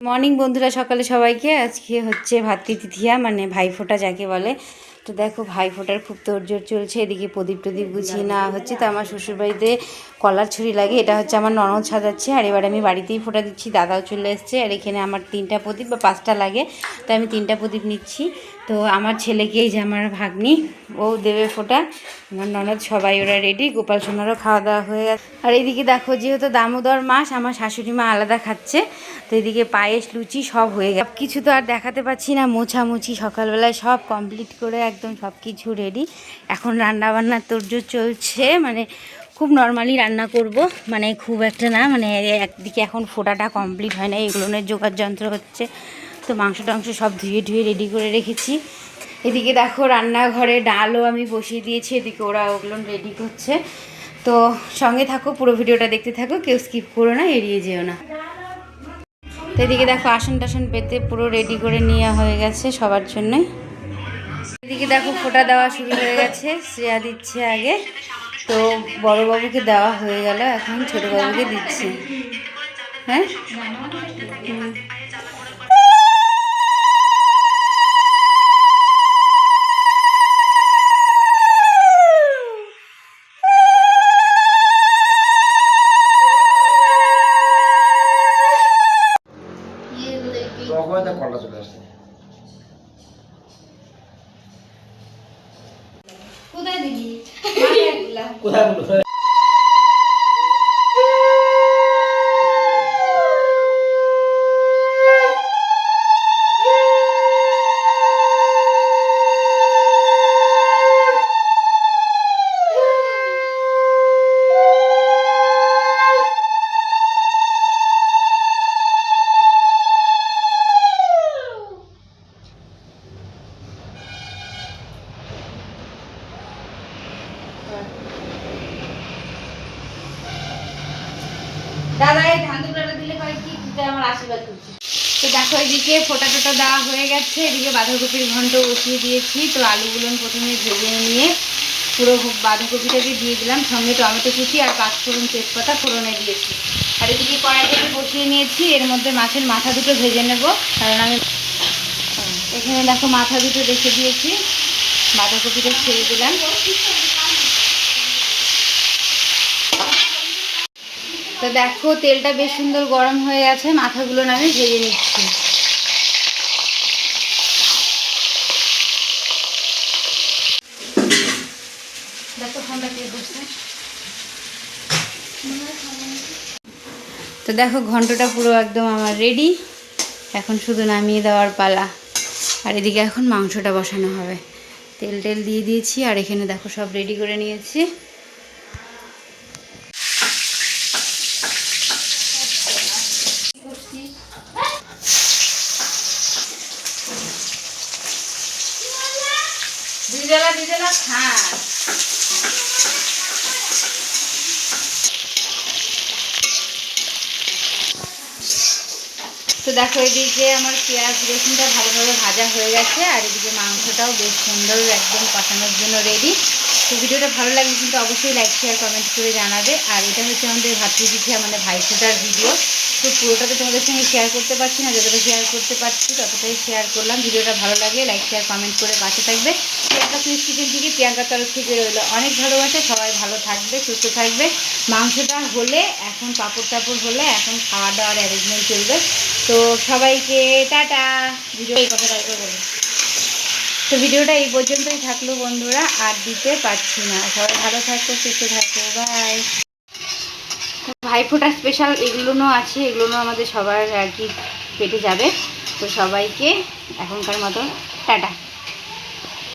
Morning বন্ধুরা সকালে সবাইকে। আজকে হচ্ছে ভাতৃতিথিয়া মানে ভাইফোঁটা যাকে বলে। তো দেখো, ভাইফোঁটার খুব তোড়জোড় চলছে। এদিকে প্রদীপ টদীপ গুছিয়ে নেওয়া হচ্ছে। তো আমার শ্বশুরবাড়িতে কলার ছুরি লাগে। এটা হচ্ছে আমার ননদ সাজাচ্ছে। আর এবার আমি বাড়িতেই ফোঁটা দিচ্ছি। দাদাও চলে এসছে। আর এখানে আমার তিনটা প্রদীপ বা পাঁচটা লাগে। তো আমি তিনটা প্রদীপ নিচ্ছি। তো আমার ছেলেকে এই যে আমার ভাগ্নি, ও দেবে ফোঁটা। আমার ননদ সবাই ওরা রেডি গোপাল সোনারও খাওয়া দাওয়া হয়ে গেছে। আর এইদিকে দেখো, যেহেতু দামোদর মাস, আমার শাশুড়ি মা আলাদা খাচ্ছে। তো এদিকে পায়েস, লুচি সব হয়ে গেছে। কিছু তো আর দেখাতে পাচ্ছি না। মোছামুছি সকালবেলায় সব কমপ্লিট করে একদম সব কিছু রেডি এখন রান্না বান্নার তোরজোর চলছে মানে খুব নর্মালি রান্না করব। মানে খুব একটা না মানে একদিকে এখন ফোটাটা কমপ্লিট হয় না এগুলোনের জোগাড় যন্ত্র হচ্ছে। তো মাংস টাংস সব ধুয়ে ধুয়ে রেডি করে রেখেছি। এদিকে দেখো রান্নাঘরে ডালও আমি বসিয়ে দিয়েছি, এদিকে ওরা ওগুলো রেডি করছে। তো সঙ্গে থাকো, পুরো ভিডিওটা দেখতে থাকো, কেউ স্কিপ করো না, এড়িয়ে যেও না। তো এদিকে দেখো আসন টাসন পেতে পুরো রেডি করে নেওয়া হয়ে গেছে সবার জন্যই এদিকে দেখো ফোঁটা দেওয়া শুরু হয়ে গেছে শ্রেয়া দিচ্ছে আগে। তো বড় বাবুকে দেওয়া হয়ে গেল এখন ছোট বাবুকে দিচ্ছে। হ্যাঁ? কলটা চলে আসছে। কোথায় বলো দাদা, এই ধান দুটোটা দিলে হয় আমার আশীর্বাদ করছে। তো দেখো, এদিকে ফোটা টোটা দেওয়া হয়ে গেছে। এদিকে বাঁধাকপির ঘন্ট বসিয়ে দিয়েছি। তো আলুগুলো প্রথমে ভেজে নিয়ে পুরো বাঁধাকপিটাকে দিয়ে দিলাম। সঙ্গে টমেটো কুচি আর পাঁচফোড়ন তেজপাতা ফোড়নে দিয়েছি। আর এদিকে কড়াইটাকে বসিয়ে নিয়েছি। এর মধ্যে মাছের মাথা দুটো ভেজে নেব। কারণ আমি এখানে দেখো মাথা দুটো রেখে দিয়েছি। বাঁধাকপিটা ছেড়ে দিলাম। তো দেখো, তেলটা বেশ সুন্দর গরম হয়ে গেছে, মাথাগুলো আমি ভেজে নিচ্ছি। তো দেখো, ঘন্টটা পুরো একদম আমার রেডি এখন শুধু নামিয়ে দেওয়ার পালা। আর এদিকে এখন মাংসটা বসানো হবে। তেল টেল দিয়ে দিয়েছি, আর এখানে দেখো সব রেডি করে নিয়েছি। খা তো দেখো, এদিকে আমার পেঁয়াজ রসুনটা ভালোভাবে ভাজা হয়ে গেছে, আর এদিকে মাংসটাও বেশ সুন্দর একদম কষানোর জন্য রেডি তো ভিডিওটা ভালো লাগলে কিন্তু অবশ্যই লাইক শেয়ার কমেন্ট করে জানাবে। আর এটা হচ্ছে আমাদের ভাতৃপিঠে আমাদের ভাইফোঁটার ভিডিও তো পুরোটা তো তোমাদের সঙ্গে শেয়ার করতে পারছি না, যতটা শেয়ার করতে পারছি ততটাই শেয়ার করলাম। ভিডিওটা ভালো লাগে লাইক শেয়ার কমেন্ট করে পাশে থাকবে। প্রিয়াঙ্কা সুইচ কিচেন থেকে প্রিয়াঙ্কার তরফ থেকে রইল অনেক ভালোবাসে। সবাই ভালো থাকবে, সুস্থ থাকবে। মাংসটা হলে, এখন পাপড় টাপড় হলে, এখন খাওয়া দাওয়ার অ্যারেঞ্জমেন্ট চলবে। তো সবাইকে টাটা। ভিডিও এই কথাটা বলুন তো ভিডিওটা এই পর্যন্তই থাকল বন্ধুরা, আর দিতে পারছি না। সবাই ভালো থাকো, সুস্থ থাকো বাই ভাইফোঁটা স্পেশাল এগুলোও আছে এগুলোও আমাদের সবার আর কি পেটে যাবে। তো সবাইকে এখনকার মতো, টাটা।